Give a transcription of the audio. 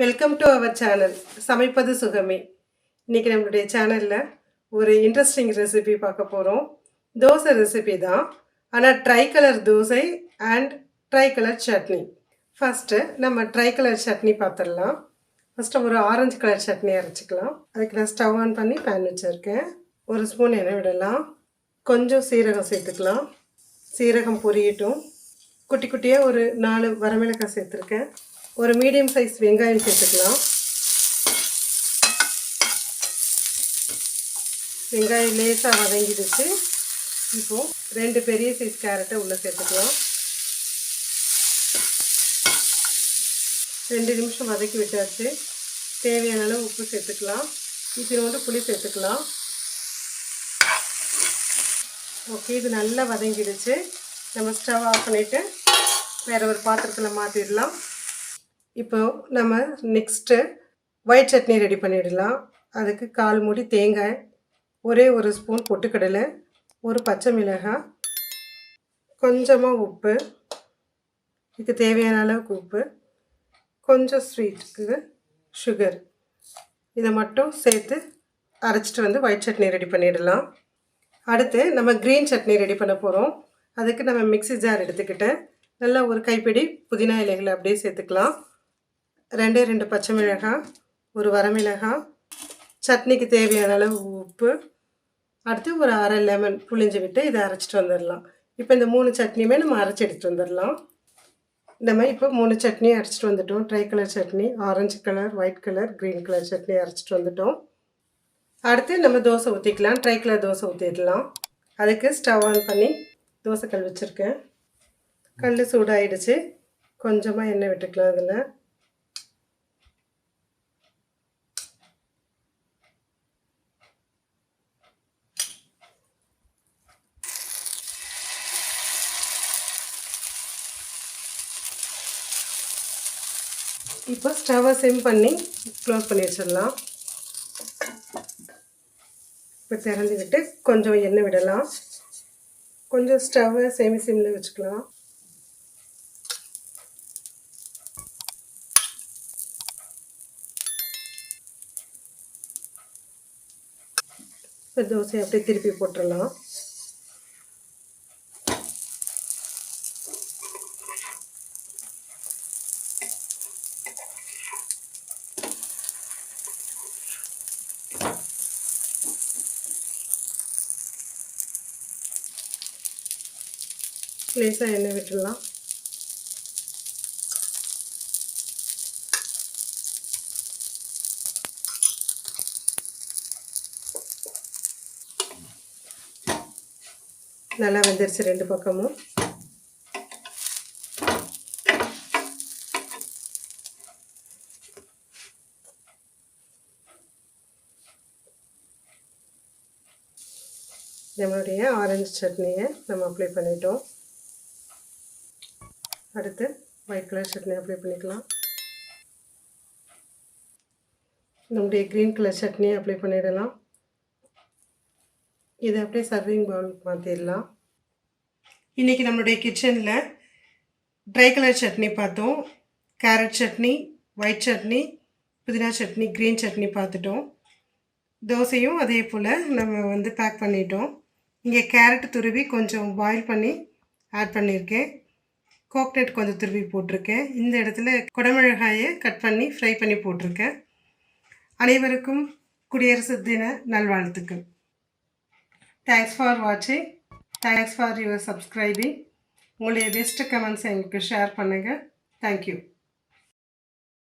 Welcome to our channel சமைப்பது சுகமே. இன்றைக்கி நம்மளுடைய சேனலில் ஒரு இன்ட்ரெஸ்டிங் ரெசிபி பார்க்க போகிறோம் தோசை ரெசிபி தான். ஆனால் tri colour dosa and tri colour chutney. First நம்ம ட்ரை கலர் சட்னி பார்த்துடலாம். ஃபஸ்ட்டு ஒரு ஆரஞ்சு கலர் சட்னி அரைச்சிக்கலாம். அதுக்கு நான் ஸ்டவ் ஆன் பண்ணி பேன் வச்சுருக்கேன். ஒரு ஸ்பூன் எண்ணெய் விடலாம். கொஞ்சம் சீரகம் சேர்த்துக்கலாம். சீரகம் பொரியட்டும். குட்டி குட்டியாக ஒரு நாலு வரமிளகாய் சேர்த்துருக்கேன். ஒரு மீடியம் சைஸ் வெங்காயம் சேர்த்துக்கலாம். வெங்காயம் லேசாக வதங்கிடுச்சு. இப்போது ரெண்டு பெரிய சைஸ் கேரட்டை உள்ளே சேர்த்துக்கலாம். ரெண்டு நிமிஷம் வதக்கி விட்டாச்சு. தேவையான அளவு உப்பு சேர்த்துக்கலாம். இப்போ வந்து புளி சேர்த்துக்கலாம். ஓகே இது நல்லா வதங்கிடுச்சு. நம்ம ஸ்டவ் ஆஃப் பண்ணிவிட்டு வேறு ஒரு பாத்திரத்தில் மாற்றிடலாம் இப்போ நம்ம நெக்ஸ்ட்டு ஒயிட் சட்னி ரெடி பண்ணிடலாம். அதுக்கு கால் மூடி தேங்காய் ஒரே ஒரு ஸ்பூன் பொட்டுக்கடலை ஒரு பச்சை மிளகாய் கொஞ்சமாக உப்பு இதுக்கு தேவையான அளவுக்கு உப்பு கொஞ்சம் ஸ்வீட்டுக்கு சுகர் இதை மட்டும் சேர்த்து அரைச்சிட்டு வந்து ஒயிட் சட்னி ரெடி பண்ணிடலாம். அடுத்து நம்ம க்ரீன் சட்னி ரெடி பண்ண போகிறோம் அதுக்கு நம்ம மிக்ஸி ஜார் எடுத்துக்கிட்டேன் நல்லா ஒரு கைப்பிடி புதினா இலைகளை அப்படியே சேர்த்துக்கலாம். ரெண்டே ரெண்டு பச்சை மிளகாய் ஒரு வரமிளகாய் சட்னிக்கு தேவையான அளவு உப்பு. அடுத்து ஒரு அரை லெமன் புளிஞ்சு விட்டு இதை அரைச்சிட்டு வந்துடலாம். இப்போ இந்த மூணு சட்னியுமே நம்ம அரைச்சி எடுத்துகிட்டு வந்துடலாம். இந்த மாதிரி இப்போ மூணு சட்னி அரைச்சிட்டு வந்துட்டோம். Tri colour chutney orange colour white colour green colour chutney அரைச்சிட்டு வந்துட்டோம். அடுத்து நம்ம தோசை ஊற்றிக்கலாம் ட்ரை கலர் தோசை ஊற்றிடலாம் அதுக்கு ஸ்டவ் ஆன் பண்ணி தோசை கல் வச்சுருக்கேன். கல் சூடாயிடுச்சு. கொஞ்சமாக எண்ணெய் விட்டுக்கலாம் அதில் இப்போ ஸ்டவ்வை சிம் பண்ணி க்ளோஸ் பண்ணி வச்சிடலாம். இப்போ திறந்து விட்டு கொஞ்சம் எண்ணெய் விடலாம். கொஞ்சம் ஸ்டவ்வை செமி சிம்மில் வச்சுக்கலாம். இப்போ தோசையை அப்படியே திருப்பி போட்டுடலாம். லேசாக எண்ணெய் விட்டுடலாம் நல்லா வெந்துருச்சு ரெண்டு பக்கமும் நம்மளுடைய ஆரஞ்சு சட்னியை நம்ம அப்ளை பண்ணிட்டோம். அடுத்து ஒயிட் கலர் சட்னி அப்ளை பண்ணிக்கலாம். நம்முடைய க்ரீன் கலர் சட்னியை அப்ளை பண்ணிடலாம். இதை அப்படியே சர்விங் பவுல் மாற்றிடலாம் இன்றைக்கி நம்மளுடைய கிச்சனில் ட்ரை கலர் சட்னி பார்த்தோம். கேரட் சட்னி ஒயிட் சட்னி புதினா சட்னி க்ரீன் சட்னி பார்த்துட்டோம். தோசையும் அதே போல் நம்ம வந்து பேக் பண்ணிட்டோம். இங்கே கேரட் துருவி கொஞ்சம் பாயில் பண்ணி ஆட் பண்ணியிருக்கேன் கோக்னட் கொஞ்சம் துருவி போட்டிருக்கேன். இந்த இடத்துல குடமிளகாயை கட் பண்ணி ஃப்ரை பண்ணி போட்டிருக்கேன். அனைவருக்கும் குடியரசு தின நல்வாழ்த்துக்கள். தேங்க்ஸ் ஃபார் வாட்சிங் தேங்க்ஸ் ஃபார் யுவர் சப்ஸ்கிரைபிங் உங்களுடைய பெஸ்ட்டு கமெண்ட்ஸ் எங்களுக்கு ஷேர் பண்ணுங்கள் தேங்க்யூ